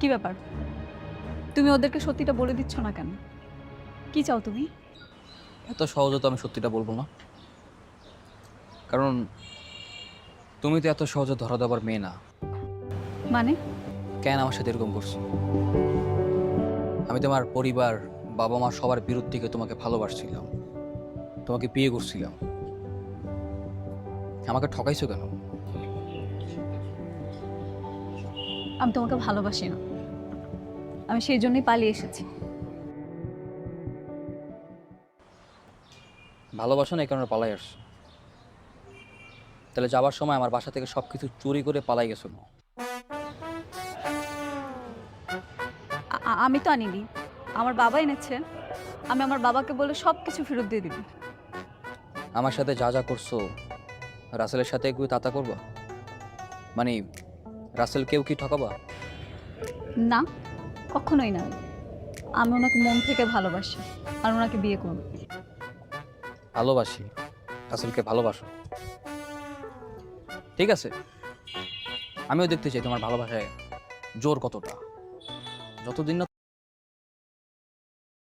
কি ব্যাপার? তুমি ওদেরকে সত্যিটা বলে দিচ্ছ না কেন? কি চাও তুমি? এত সহজে তো আমি সত্যিটা বলব না। কারণ তুমি তো এত সহজে ধরা দেবার মেয়ে না। মানে? কেন আমার সাথে এরকম করছ? আমি তোমার পরিবার বাবা মা সবার বিরুদ্ধ থেকে তোমাকে ভালোবাসছিলাম। তোমাকে বিয়ে করছিলাম। আমাকে ঠকাইছো কেন? আমি তোমাকে ভালোবাসি না। আমি সেই জন্যই পালিয়ে এসেছি। ভালোবাসো না এই কারণে পালাই আসছো। তাহলে যাবার সময় আমার বাসা থেকে সব কিছু চুরি করে পালাই গেছো আমি তো আনিনি। আমার বাবা এনেছে। আমি আমার বাবাকে বলে সব কিছু ফেরত দিয়ে দিবি। আমার সাথে যা যা করছ রাসেলের সাথে একটু তাতা করবা? মানে রাসেল কেউ কি ঠকাবা? না। কখনোই না। আমি ওনাকে মন থেকে ভালোবাসি আর ওনাকে বিয়ে করব। ভালোবাসি? আসলকে ভালোবাসো? ঠিক আছে? আমিও দেখতে চাই তোমার ভালোবাসায় জোর কতটা। যতদিন না